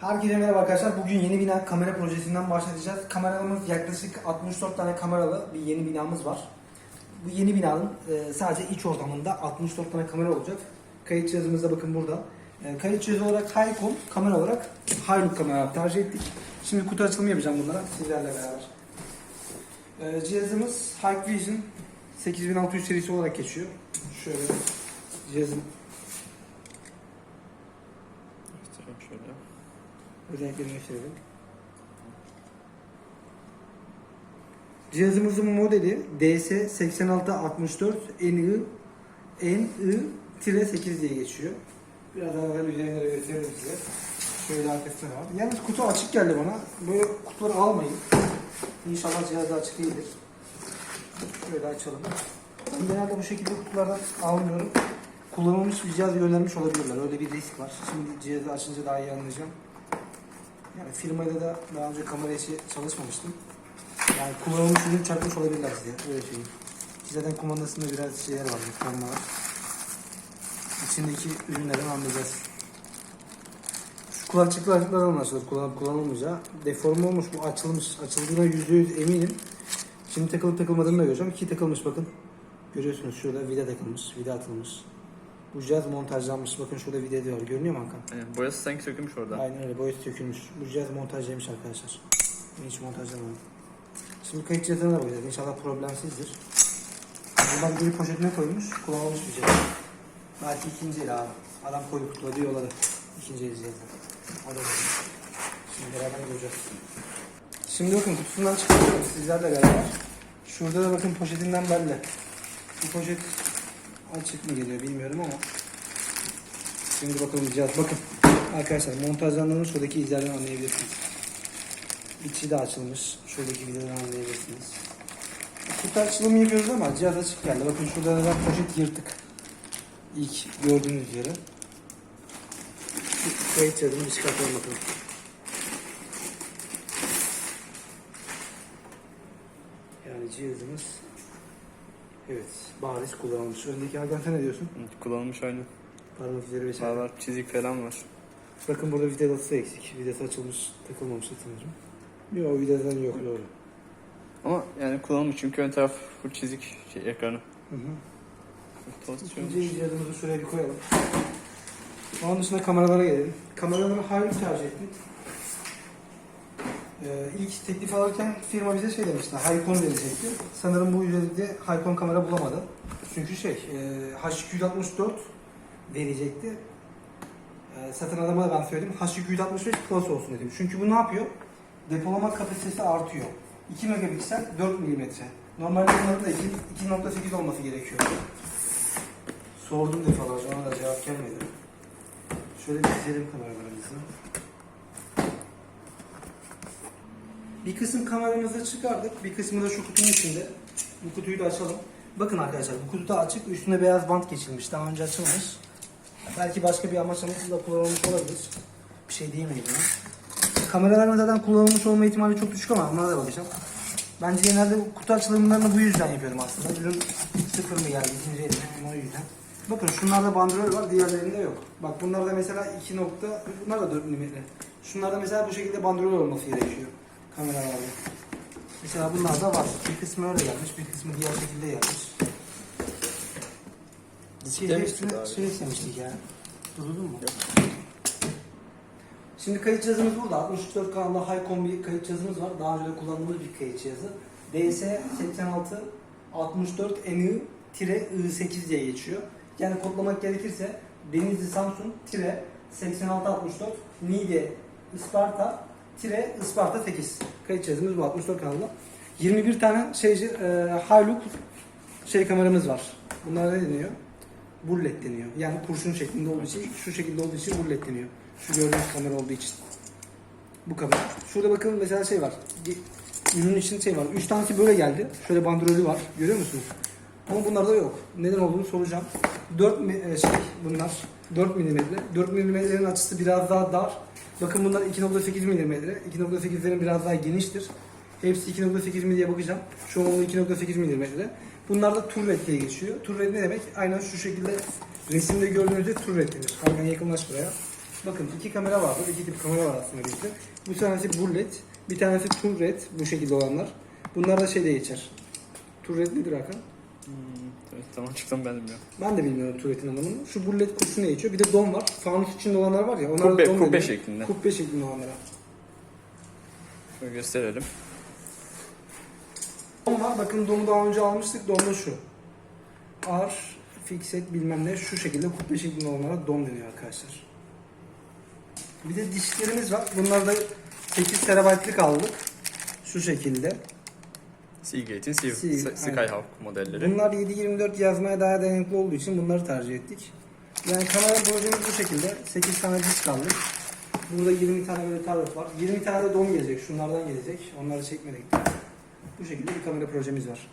Herkese merhaba arkadaşlar. Bugün yeni bina kamera projesinden başlayacağız. Kameralarımız yaklaşık 64 tane kameralı bir yeni binamız var. Bu yeni binanın e, sadece iç ortamında 64 tane kamera olacak. Kayıt cihazımızda bakın burada. E, kayıt cihazı olarak Haycom, kamera olarak Hilux kamera tercih ettik. Şimdi kutu açılımı yapacağım bunlara sizlerle beraber. E, cihazımız Hikvision 8600 serisi olarak geçiyor. Şöyle cihazın Göstereyim şöyle. Özelliklerini gösterelim. Cihazımızın modeli DS8664 NI NI-8 diye geçiyor. Biraz daha ben üzerine de gösteririm size. Şöyle arkasına var. Yalnız kutu açık geldi bana. Böyle kutuları almayın. İnşallah cihazda açık değildir. Şöyle açalım. Ben genelde bu şekilde kutulardan almıyorum. Kullanılmış bir cihaz göndermiş olabilirler. Öyle bir risk var. Şimdi cihazı açınca daha iyi anlayacağım. Yani firmayla da daha önce kamera işi çalışmamıştım. Yani kullanılmış ürün çarpmış olabilirler size. Öyle söyleyeyim. Zaten kumandasında biraz şeyler var, yıpranma var. İçindeki ürünlerden anlayacağız. Şu kulakçıklardan anlaşılır kullanıp kullanılmayacağı. Deforme olmuş bu açılmış. Açıldığına %100 eminim. Şimdi takılıp takılmadığını da göreceğim. İki takılmış bakın. Görüyorsunuz şurada vida takılmış, vida atılmış. Bu cihaz montajlanmış. Bakın şurada vida diyor. Görünüyor mu Hakan? Yani boyası sanki sökülmüş orada. Aynen öyle boyası sökülmüş. Bu cihaz montajlaymış arkadaşlar. Ben hiç montajlamadım. Şimdi kayıt cihazına da bakacağız. İnşallah problemsizdir. Buradan bir poşetine koymuş. Kullanılmış bir cihaz. Belki ikinci el abi. Adam koydu kutladı yolladı. İkinci el cihazı. Hadi bakalım. Şimdi beraber göreceğiz. Şimdi bakın kutusundan çıkartıyorum sizlerle beraber. Şurada da bakın poşetinden belli. Bu poşet açık mı geliyor bilmiyorum ama Şimdi bakalım cihaz. Bakın arkadaşlar montajlandığını şuradaki izlerden anlayabilirsiniz. İçi de açılmış. Şuradaki videodan anlayabilirsiniz. Kutu açılımı yapıyoruz ama cihaz açık geldi. Bakın şurada da poşet yırtık. İlk gördüğünüz. Şu Kayıt cihazını bir çıkartalım bakalım. Yani cihazımız Evet, bariz kullanılmış. Öndeki sen ne diyorsun? Kullanılmış aynı. Parmak izleri vesaire. Var var çizik falan var. Bakın burada vidası eksik. Vidası açılmış, takılmamış sanırım. Yok vidadan yok doğru. Ama yani kullanılmış çünkü ön taraf full çizik şey, ekranı. Hı hı. İkinci icadımızı şuraya bir koyalım. Onun dışında kameralara gelelim. Kameraları Hilux tercih ettik. Ee, ilk teklif alırken firma bize şey demişti, Haycon verecekti. Sanırım bu ücretle Haycon kamera bulamadı. Çünkü şey, e, H264 verecekti. E, satın adama da ben söyledim, H265 Plus olsun dedim. Çünkü bu ne yapıyor? Depolama kapasitesi artıyor. 2 megapiksel 4 milimetre. Normalde bunların da 2 2.8 olması gerekiyor. Sordum defalarca ona da cevap gelmedi. Şöyle bir çizelim kameralarımızı. Bir kısım kameramızı çıkardık. Bir kısmı da şu kutunun içinde. Bu kutuyu da açalım. Bakın arkadaşlar bu kutu da açık. Üstüne beyaz bant geçilmiş. Daha önce açılmış. Belki başka bir amaç amacıyla kullanılmış olabilir. Bir şey diyemeyiz buna. Kameraların zaten kullanılmış olma ihtimali çok düşük ama onlara da bakacağım. Bence genelde kutu açılımlarını bu yüzden yapıyorum aslında. Ürün sıfır mı geldi ikinci eline o yüzden. Bakın şunlarda bandrol var diğerlerinde yok. Bak bunlarda mesela 2 nokta, bunlar da 4 mm. Şunlarda mesela bu şekilde bandrol olması gerekiyor kameralarda. Mesela bunlarda var. Bir kısmı öyle gelmiş, bir kısmı diğer şekilde gelmiş. Şey, Demiştik üstüne abi. şey istemiştik ya. Durdurdun mu? Şimdi kayıt cihazımız burada. 64 kanallı Haycom bir kayıt cihazımız var. Daha önce kullandığımız bir kayıt cihazı. DS86 64 NU I8 diye geçiyor. Yani kodlamak gerekirse Denizli Samsun 8664 Niğde Isparta tire Isparta 8 kayıt cihazımız bu 64 kanallı. 21 tane şeyci e, Hilux şey kameramız var. Bunlar ne deniyor? Bullet deniyor. Yani kurşun şeklinde olduğu için, şu şekilde olduğu için bullet deniyor. Şu gördüğünüz kamera olduğu için. Bu kamera. Şurada bakın mesela şey var. Ürünün için şey var. 3 tanesi böyle geldi. Şöyle bandrolü var. Görüyor musunuz? Ama bunlarda yok. Neden olduğunu soracağım. 4 mi- e, şey bunlar 4 mm. 4 mm'lerin açısı biraz daha dar. Bakın bunlar 2.8 mm. 2.8'lerin biraz daha geniştir. Hepsi 2.8 mm diye bakacağım. An 2.8 mm. Bunlar da turret diye geçiyor. Turret ne demek? Aynen şu şekilde resimde gördüğünüzde turret denir. Aynen yakınlaş buraya. Bakın iki kamera vardı. iki tip kamera var aslında bizde. Bu tanesi bullet, bir tanesi turret bu şekilde olanlar. Bunlar da şeyde geçer. Turret nedir Hakan? Hmm, tamam çıktım ben bilmiyorum. Ben de bilmiyorum turretin anlamını. Şu bullet kurşuna geçiyor. Bir de dom var. Fanus içinde olanlar var ya. Onlar da Kubbe, dom kubbe deniyor. şeklinde. Kubbe şeklinde olanlara. Şöyle gösterelim. Dom var. Bakın domu daha önce almıştık. Dom da şu. R, fixet bilmem ne. Şu şekilde kubbe şeklinde olanlara dom deniyor arkadaşlar. Bir de disklerimiz var. Bunlar da 8 terabaytlık aldık. Şu şekilde. Seagate'in Sea- Sea- Skyhawk modelleri. Bunlar 7.24 yazmaya daha dayanıklı olduğu için bunları tercih ettik. Yani kamera projemiz bu şekilde. 8 tane disk aldık. Burada 20 tane böyle tablet var. 20 tane de dom gelecek. Şunlardan gelecek. Onları çekmedik. Bu şekilde bir kamera projemiz var.